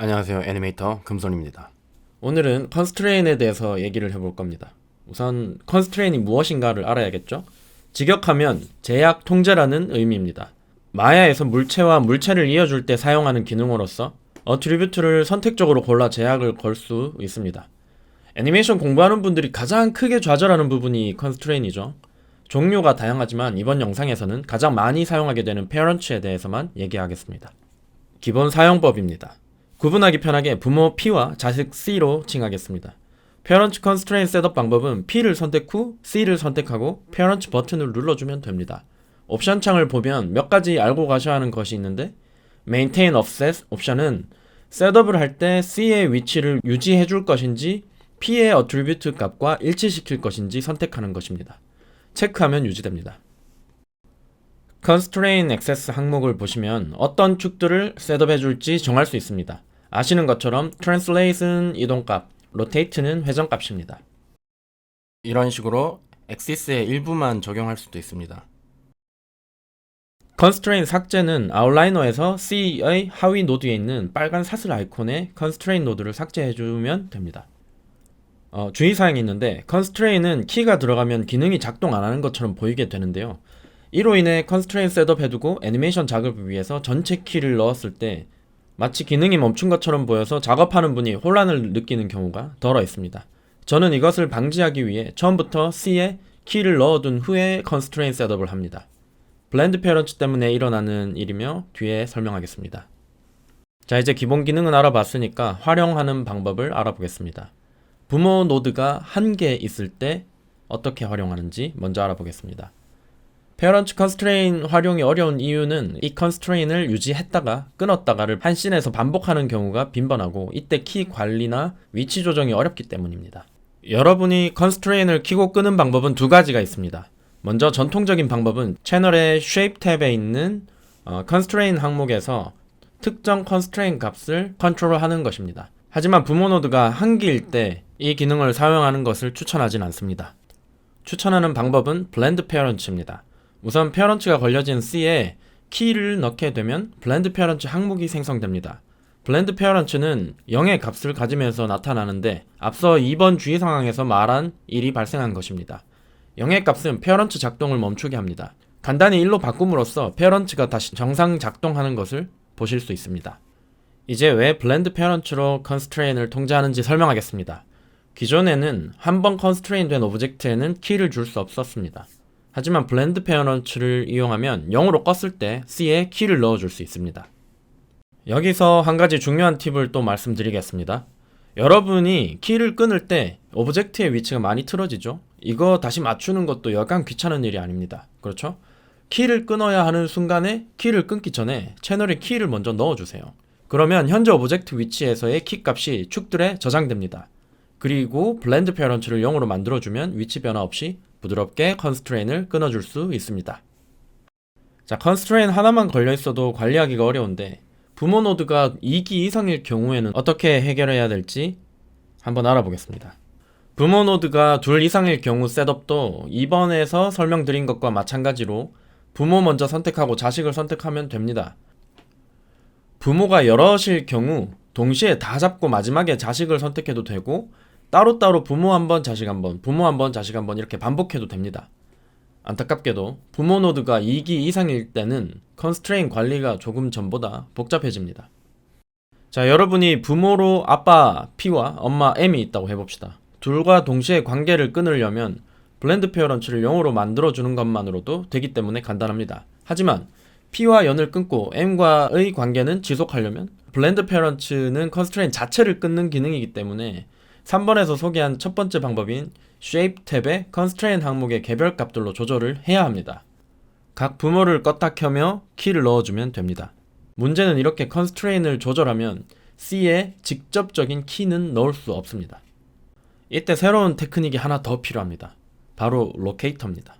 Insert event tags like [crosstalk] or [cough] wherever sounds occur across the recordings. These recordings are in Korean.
안녕하세요. 애니메이터 금손입니다. 오늘은 컨스트레인에 대해서 얘기를 해볼 겁니다. 우선 컨스트레인이 무엇인가를 알아야겠죠? 직역하면 제약 통제라는 의미입니다. 마야에서 물체와 물체를 이어줄 때 사용하는 기능으로서 어트리뷰트를 선택적으로 골라 제약을 걸 수 있습니다. 애니메이션 공부하는 분들이 가장 크게 좌절하는 부분이 컨스트레인이죠. 종류가 다양하지만 이번 영상에서는 가장 많이 사용하게 되는 페어런츠에 대해서만 얘기하겠습니다. 기본 사용법입니다. 구분하기 편하게 부모 P와 자식 C로 칭하겠습니다. 페어런츠 컨스트레인 셋업 방법은 P를 선택 후 C를 선택하고 페어런츠 버튼을 눌러주면 됩니다. 옵션 창을 보면 몇 가지 알고 가셔야 하는 것이 있는데 Maintain Offset 옵션은 셋업을 할 때 C의 위치를 유지해 줄 것인지 P의 어트리뷰트 값과 일치시킬 것인지 선택하는 것입니다. 체크하면 유지됩니다. Constraint Access 항목을 보시면 어떤 축들을 셋업해 줄지 정할 수 있습니다. 아시는 것처럼 Translate은 이동값, Rotate는 회전값입니다. 이런 식으로 엑시스의 일부만 적용할 수도 있습니다. Constraint 삭제는 아웃라이너에서 C의 하위 노드에 있는 빨간 사슬 아이콘에 Constraint 노드를 삭제해주면 됩니다. 어, 주의사항이 있는데 Constraint은 키가 들어가면 기능이 작동 안 하는 것처럼 보이게 되는데요. 이로 인해 Constraint 셋업 해두고 애니메이션 작업을 위해서 전체 키를 넣었을 때 마치 기능이 멈춘 것처럼 보여서 작업하는 분이 혼란을 느끼는 경우가 덜어 있습니다. 저는 이것을 방지하기 위해 처음부터 C에 키를 넣어둔 후에 Constraint 셋업을 합니다. 블렌드 페어런츠 때문에 일어나는 일이며 뒤에 설명하겠습니다. 자 이제 기본 기능은 알아봤으니까 활용하는 방법을 알아보겠습니다. 부모 노드가 한 개 있을 때 어떻게 활용하는지 먼저 알아보겠습니다. 페어런츠 컨스트레인 활용이 어려운 이유는 이 컨스트레인을 유지했다가 끊었다가를 한 씬에서 반복하는 경우가 빈번하고 이때 키 관리나 위치 조정이 어렵기 때문입니다. 여러분이 컨스트레인을 키고 끄는 방법은 두 가지가 있습니다. 먼저 전통적인 방법은 채널의 Shape 탭에 있는 어, Constraint 항목에서 특정 Constraint 값을 컨트롤하는 것입니다. 하지만 부모 노드가 한 개일 때 이 기능을 사용하는 것을 추천하진 않습니다. 추천하는 방법은 블렌드 페어런츠입니다. 우선 페어런츠가 걸려진 C에 키를 넣게 되면 블렌드 페어런츠 항목이 생성됩니다. 블렌드 페어런츠는 0의 값을 가지면서 나타나는데 앞서 2번 주의 상황에서 말한 일이 발생한 것입니다. 0의 값은 페어런츠 작동을 멈추게 합니다. 간단히 1로 바꿈으로써 페어런츠가 다시 정상 작동하는 것을 보실 수 있습니다. 이제 왜 블렌드 페어런츠로 컨스트레인을 통제하는지 설명하겠습니다. 기존에는 한 번 컨스트레인 된 오브젝트에는 키를 줄 수 없었습니다. 하지만 블렌드 페어런츠를 이용하면 0으로 껐을 때 C에 키를 넣어줄 수 있습니다. 여기서 한 가지 중요한 팁을 또 말씀드리겠습니다. 여러분이 키를 끊을 때 오브젝트의 위치가 많이 틀어지죠? 이거 다시 맞추는 것도 여간 귀찮은 일이 아닙니다. 그렇죠? 키를 끊어야 하는 순간에 키를 끊기 전에 채널에 키를 먼저 넣어주세요. 그러면 현재 오브젝트 위치에서의 키 값이 축들에 저장됩니다. 그리고 블렌드 페어런츠를 0으로 만들어주면 위치 변화 없이 부드럽게 컨스트레인을 끊어줄 수 있습니다. 자, 컨스트레인 하나만 걸려 있어도 관리하기가 어려운데 부모 노드가 2기 이상일 경우에는 어떻게 해결해야 될지 한번 알아보겠습니다. 부모 노드가 둘 이상일 경우 셋업도 이번에서 설명드린 것과 마찬가지로 부모 먼저 선택하고 자식을 선택하면 됩니다. 부모가 여럿일 경우 동시에 다 잡고 마지막에 자식을 선택해도 되고 따로따로 부모 한 번, 자식 한 번, 부모 한 번, 자식 한 번 이렇게 반복해도 됩니다. 안타깝게도 부모 노드가 2기 이상일 때는 컨스트레인 관리가 조금 전보다 복잡해집니다. 자, 여러분이 부모로 아빠 P와 엄마 M이 있다고 해봅시다. 둘과 동시에 관계를 끊으려면 블렌드 페어런츠를 0으로 만들어주는 것만으로도 되기 때문에 간단합니다. 하지만 P와 연을 끊고 M과의 관계는 지속하려면 블렌드 페어런츠는 컨스트레인 자체를 끊는 기능이기 때문에 3번에서 소개한 첫 번째 방법인 Shape 탭의 Constraint 항목의 개별 값들로 조절을 해야 합니다. 각 부모를 껐다 켜며 키를 넣어주면 됩니다. 문제는 이렇게 Constraint을 조절하면 C에 직접적인 키는 넣을 수 없습니다. 이때 새로운 테크닉이 하나 더 필요합니다. 바로 로케이터입니다.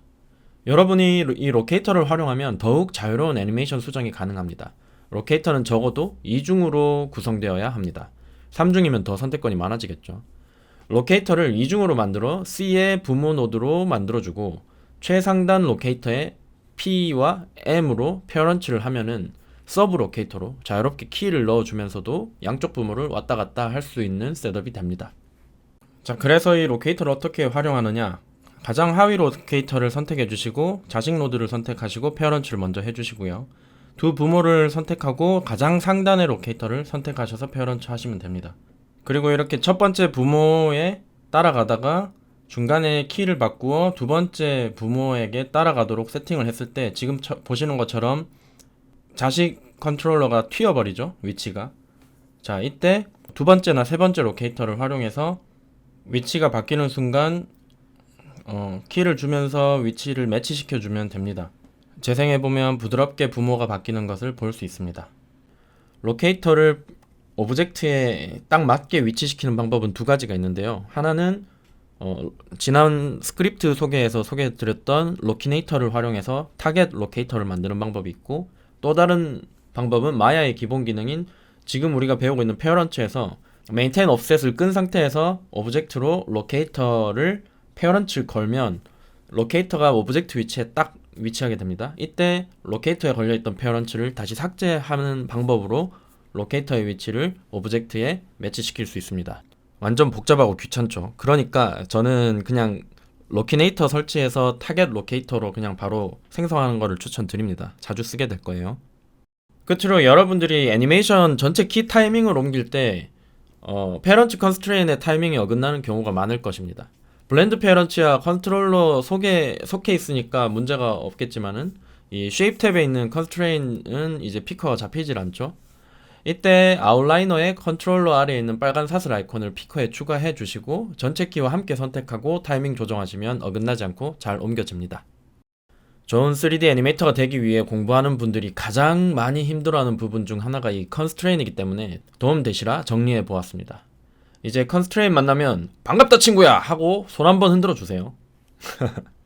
여러분이 이 로케이터를 활용하면 더욱 자유로운 애니메이션 수정이 가능합니다. 로케이터는 적어도 2중으로 구성되어야 합니다. 3중이면 더 선택권이 많아지겠죠. 로케이터를 2중으로 만들어 C의 부모 노드로 만들어주고 최상단 로케이터에 P와 M으로 페어런츠를 하면은 서브 로케이터로 자유롭게 키를 넣어주면서도 양쪽 부모를 왔다 갔다 할 수 있는 셋업이 됩니다. 자, 그래서 이 로케이터를 어떻게 활용하느냐? 가장 하위 로케이터를 선택해 주시고 자식 노드를 선택하시고 페어런츠를 먼저 해 주시고요. 두 부모를 선택하고 가장 상단의 로케이터를 선택하셔서 페어런츠 하시면 됩니다. 그리고 이렇게 첫 번째 부모에 따라가다가 중간에 키를 바꾸어 두 번째 부모에게 따라가도록 세팅을 했을 때 지금 처- 보시는 것처럼 자식 컨트롤러가 튀어버리죠 위치가. 자 이때 두 번째나 세 번째 로케이터를 활용해서 위치가 바뀌는 순간 어, 키를 주면서 위치를 매치시켜 주면 됩니다. 재생해 보면 부드럽게 부모가 바뀌는 것을 볼 수 있습니다. 로케이터를 오브젝트에 딱 맞게 위치시키는 방법은 두 가지가 있는데요 하나는 어, 지난 스크립트 소개에서 소개해드렸던 로키네이터를 활용해서 타겟 로케이터를 만드는 방법이 있고 또 다른 방법은 마야의 기본 기능인 지금 우리가 배우고 있는 페어런츠에서 메인테인 offset을 끈 상태에서 오브젝트로 로케이터를 페어런츠를 걸면 로케이터가 오브젝트 위치에 딱 위치하게 됩니다. 이때 로케이터에 걸려있던 페어런츠를 다시 삭제하는 방법으로 로케이터의 위치를 오브젝트에 매치시킬 수 있습니다. 완전 복잡하고 귀찮죠. 그러니까 저는 그냥 로키네이터 설치해서 타겟 로케이터로 그냥 바로 생성하는 거를 추천드립니다. 자주 쓰게 될 거예요. 끝으로 여러분들이 애니메이션 전체 키 타이밍을 옮길 때 어, 페런츠 컨스트레인의 타이밍이 어긋나는 경우가 많을 것입니다. 블렌드 페런츠야 컨트롤러 속에 속해 있으니까 문제가 없겠지만은 이 쉐입 탭에 있는 컨스트레인은 이제 피커가 잡히질 않죠. 이때 아웃라이너의 컨트롤러 아래에 있는 빨간 사슬 아이콘을 피커에 추가해 주시고 전체 키와 함께 선택하고 타이밍 조정하시면 어긋나지 않고 잘 옮겨집니다. 좋은 3D 애니메이터가 되기 위해 공부하는 분들이 가장 많이 힘들어하는 부분 중 하나가 이 컨스트레인이기 때문에 도움 되시라 정리해 보았습니다. 이제 컨스트레인 만나면 반갑다 친구야 하고 손 한번 흔들어 주세요. [laughs]